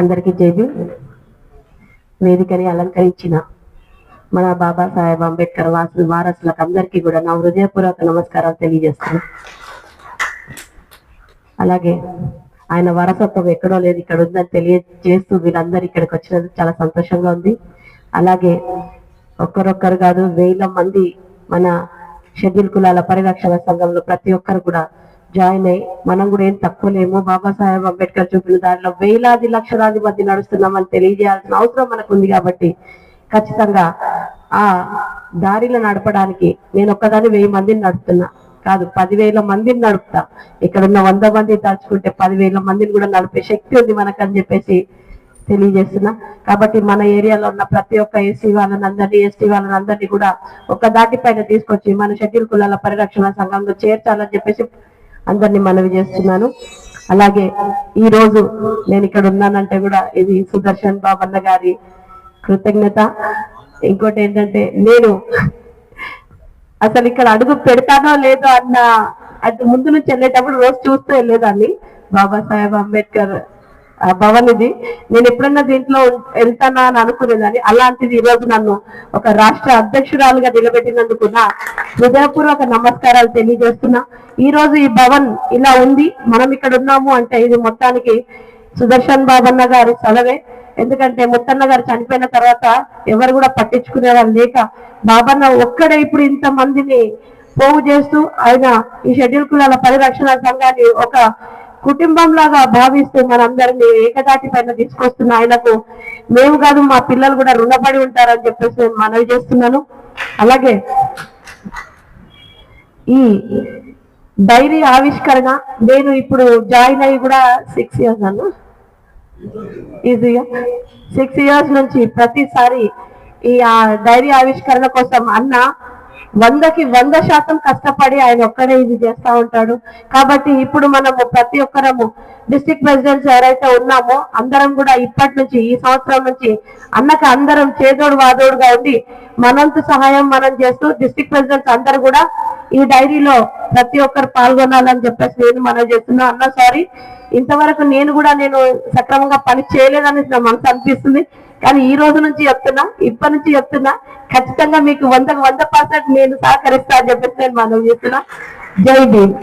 అందరికీ జేబీ వేదికని అలంకరించిన మన బాబాసాహెబ్ అంబేద్కర్ వాసు వారసులకు అందరికీ కూడా నా హృదయపూర్వక నమస్కారాలు తెలియజేస్తున్నాను. అలాగే ఆయన వారసత్వం ఎక్కడో లేదు ఇక్కడ ఉందని తెలియజేస్తూ వీళ్ళందరూ ఇక్కడికి వచ్చినందుకు చాలా సంతోషంగా ఉంది. అలాగే ఒక్కరొక్కరు కాదు వేల మంది మన షెడ్యూల్ కులాల పరిరక్షణ సంఘంలో ప్రతి ఒక్కరు కూడా జాయిన్ అయ్యి మనం కూడా ఏం తక్కువ లేము. బాబాసాహెబ్ అంబేద్కర్ చూపిన దారిలో వేలాది లక్షలాది మంది నడుస్తున్నామని తెలియజేయాల్సిన అవసరం మనకు ఉంది కాబట్టి ఖచ్చితంగా ఆ దారిలో నడపడానికి నేను ఒక్కదాన్ని వెయ్యి మందిని నడుపుతున్నా. కాదు పదివేల మందిని నడుపుతా. ఇక్కడ ఉన్న వంద మంది తలుచుకుంటే పదివేల మందిని కూడా నడిపే శక్తి ఉంది మనకు అని చెప్పేసి తెలియజేస్తున్నా. కాబట్టి మన ఏరియాలో ఉన్న ప్రతి ఒక్క ఎస్సీ వాళ్ళని అందరినీ ఎస్టీ వాళ్ళని అందరినీ కూడా ఒక దాటి పైన తీసుకొచ్చి మన షెడ్యూల్ కులాల పరిరక్షణ సంఘంలో చేర్చాలని చెప్పేసి అందరినీ మనవి చేస్తున్నాను. అలాగే ఈ రోజు నేను ఇక్కడ ఉన్నానంటే కూడా ఇది సుదర్శన్ బాబన్న గారి కృతజ్ఞత. ఇంకోటి ఏంటంటే నేను అసలు ఇక్కడ అడుగు పెడతానో లేదో అన్న అది ముందు నుంచి వెళ్ళేటప్పుడు రోజు చూస్తూ వెళ్ళేదాన్ని బాబాసాహెబ్ అంబేద్కర్ భవన్ ఇది నేను ఎప్పుడన్నా దీంట్లో వెళ్తానా అని అనుకునేదాన్ని. అలాంటిది ఈ రోజు నన్ను ఒక రాష్ట్ర అధ్యక్షురాలుగా నిలబెట్టినందుకు నా హృదయపూర్వక నమస్కారాలు తెలియజేస్తున్నా. ఈ రోజు ఈ భవన్ ఇలా ఉంది. మనం ఇక్కడ ఉన్నాము అంటే ఇది మొత్తానికి సుదర్శన్ బాబన్న గారి చదవే. ఎందుకంటే ముత్తన్న గారు చనిపోయిన తర్వాత ఎవరు కూడా పట్టించుకునే వాళ్ళు లేక బాబన్న ఒక్కడే ఇప్పుడు ఇంత మందిని పోగు చేస్తూ ఆయన ఈ షెడ్యూల్ కులాల పరిరక్షణ సంఘాన్ని ఒక కుటుంబం లాగా భావిస్తూ మనందరినీ ఏకదాటి పైన తీసుకొస్తున్న ఆయనకు మేము కాదు మా పిల్లలు కూడా రుణపడి ఉంటారని చెప్పేసి నేను మనవి చేస్తున్నాను. అలాగే ఈ డైరీ ఆవిష్కరణ నేను ఇప్పుడు జాయిన్ అయ్యి కూడా సిక్స్ ఇయర్స్ అన్న? ఈజీగా సిక్స్ ఇయర్స్ నుంచి ప్రతిసారి ఈ డైరీ ఆవిష్కరణ కోసం అన్న వందకి వంద శాతం కష్టపడి ఆయన ఒక్కడే ఇది చేస్తా ఉంటాడు. కాబట్టి ఇప్పుడు మనము ప్రతి ఒక్కరము డిస్టిక్ ప్రెసిడెంట్స్ ఎవరైతే ఉన్నామో అందరం కూడా ఇప్పటి నుంచి ఈ సంవత్సరం నుంచి అన్నకి అందరం చేదోడు వాదోడుగా ఉండి మనంతు సహాయం మనం చేస్తూ డిస్ట్రిక్ట్ ప్రెసిడెంట్స్ అందరు కూడా ఈ డైరీలో ప్రతి ఒక్కరు పాల్గొనాలని చెప్పేసి నేను మనం చేస్తున్నా. అన్న సారీ ఇంతవరకు నేను కూడా నేను సక్రమంగా పని చేయలేదని నా మనసు అనిపిస్తుంది. కానీ ఈ రోజు నుంచి చెప్తున్నా ఇప్పటి నుంచి చెప్తున్నా ఖచ్చితంగా మీకు వందకు వంద పర్సెంట్ నేను సహకరిస్తా అని చెప్పేసి నేను మనం చేస్తున్నా. జై భీమ్.